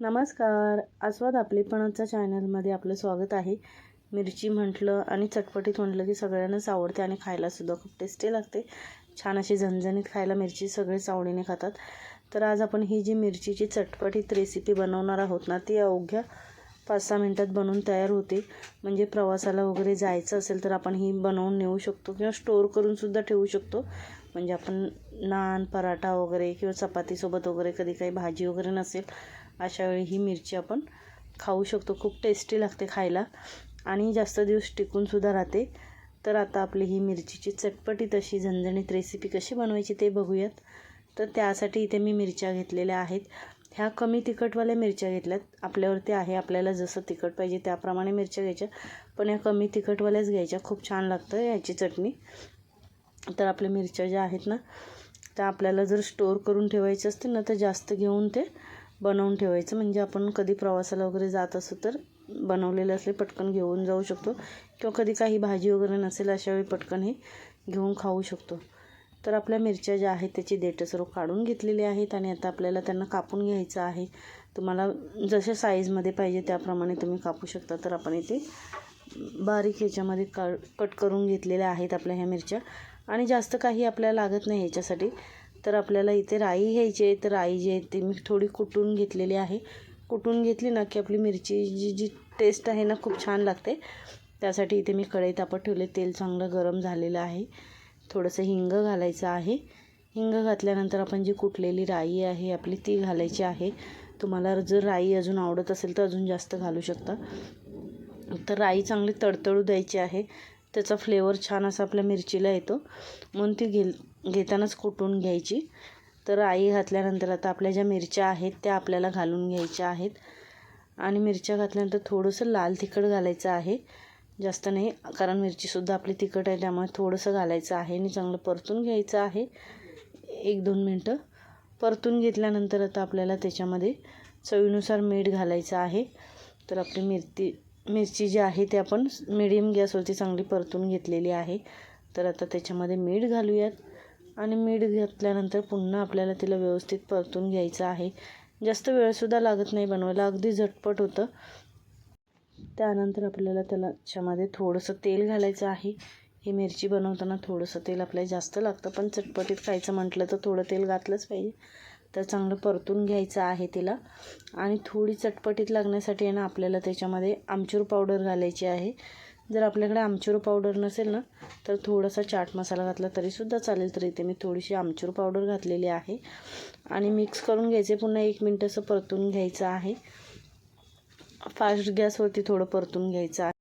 नमस्कार. आस्वाद आपलेपणाचा चॅनलमध्ये आपलं स्वागत आहे. मिरची म्हटलं आणि चटपटीत म्हटलं की सगळ्यांनाच आवडते आणि खायलासुद्धा खूप टेस्टी लागते. छान अशी झणझणीत खायला मिरची सगळेच आवडीने खातात. तर आज आपण ही जी मिरचीची चटपटीत रेसिपी बनवणार आहोत ना ती अवघ्या पाच सहा मिनटात बनवून तयार होते. म्हणजे प्रवासाला वगैरे जायचं असेल तर आपण ही बनवून नेऊ शकतो किंवा स्टोअर करूनसुद्धा ठेवू शकतो. म्हणजे आपण नान पराठा वगैरे किंवा चपातीसोबत वगैरे कधी काही भाजी वगैरे नसेल अशावेळी ही मिरची आपण खाऊ शकतो. खूप टेस्टी लागते खायला. आणि जास्त दिवस टिकूनसुद्धा राहते. तर आता आपली ही मिरचीची चटपटी तशी झणझणीत रेसिपी कशी बनवायची ते बघूयात. तर त्यासाठी इथे मी मिरच्या घेतलेल्या आहेत. ह्या कमी तिखटवाल्या मिरच्या घेतल्यात. आपल्यावरती आहे. आपल्याला जसं तिखट पाहिजे त्याप्रमाणे मिरच्या घ्यायच्या. पण ह्या कमी तिखटवाल्याच घ्यायच्या. खूप छान लागतं ह्याची चटणी. तर आपल्या मिरच्या ज्या आहेत ना त्या आपल्याला जर स्टोअर करून ठेवायचं असतील ना तर जास्त घेऊन ते बनवून ठेवायचं. म्हणजे आपण कधी प्रवासाला वगैरे जात असू तर बनवलेले असले पटकन घेऊन जाऊ शकतो. किंवा कधी काही भाजी वगैरे नसेल अशा वेळी पटकन हे घेऊन खाऊ शकतो. तर आपल्या मिरच्या ज्या आहेत त्याची देठं सर्व काढून घेतलेली आहेत आणि आता आपल्याला त्यांना कापून घ्यायचं आहे. तुम्हाला जशा साईजमध्ये पाहिजे त्याप्रमाणे तुम्ही कापू शकता. तर आपण इथे बारीक ह्याच्यामध्ये का कट करून घेतलेल्या आहेत आपल्या ह्या मिरच्या. आणि जास्त काही आपल्याला लागत नाही ह्याच्यासाठी तर आपल्याला इथे राई घ्यायची आहे. तर राई जी आहे ती मी थोडी कुटून घेतलेली आहे. कुटून घेतली ना की आपली मिरची जी जी टेस्ट आहे ना खूप छान लागते. त्यासाठी इथे मी कढई तापत ठेवले. तेल चांगलं गरम झालेलं आहे. थोडंसं हिंग घालायचं आहे. हिंग घातल्यानंतर आपण जी कुटलेली राई आहे आपली ती घालायची आहे. तुम्हाला जर राई अजून आवडत असेल तर अजून जास्त घालू शकता. तर राई चांगली तडतडू द्यायची आहे. त्याचा फ्लेवर छान असा आपल्या मिरचीला येतो. म्हणून ती घे घेतानाच कुटून घ्यायची. तर आई घातल्यानंतर आता आपल्या ज्या मिरच्या आहेत त्या आपल्याला घालून घ्यायच्या आहेत. आणि मिरच्या घातल्यानंतर थोडंसं लाल तिखट घालायचं आहे. जास्त नाही कारण मिरचीसुद्धा आपली तिखट आहे त्यामुळे थोडंसं घालायचं आहे आणि चांगलं परतून घ्यायचं आहे. एक दोन मिनटं. परतून घेतल्यानंतर आता आपल्याला त्याच्यामध्ये चवीनुसार मीठ घालायचं आहे. तर आपली मिरची मिरची जी आहे ती आपण मिडियम गॅसवरती चांगली परतून घेतलेली आहे. तर आता त्याच्यामध्ये मीठ घालूयात. आणि मीठ घातल्यानंतर पुन्हा आपल्याला तिला व्यवस्थित परतून घ्यायचं आहे. जास्त वेळसुद्धा लागत नाही बनवायला अगदी झटपट होतं. त्यानंतर आपल्याला त्याला त्याच्यामध्ये थोडंसं तेल घालायचं आहे. ही मिरची बनवताना थोडंसं तेल आपल्याला जास्त लागतं पण चटपटीत खायचं म्हटलं तर थोडं तेल घातलंच पाहिजे. तर चांगलं परतून घ्यायचं आहे तिला. आणि थोडी चटपटीत लागण्यासाठी आहे ना आपल्याला त्याच्यामध्ये आमचूर पावडर घालायची आहे. जर आपल्याकडे आमचूर पावडर नसेल ना तर थोडासा चाट मसाला घातला तरीसुद्धा चालेल. तर इथे मी थोडीशी आमचूर पावडर घातलेली आहे. आणि मिक्स करून घ्यायचे पुन्हा एक मिनटं असं परतून घ्यायचं आहे. फास्ट गॅसवरती थोडं परतून घ्यायचं आहे.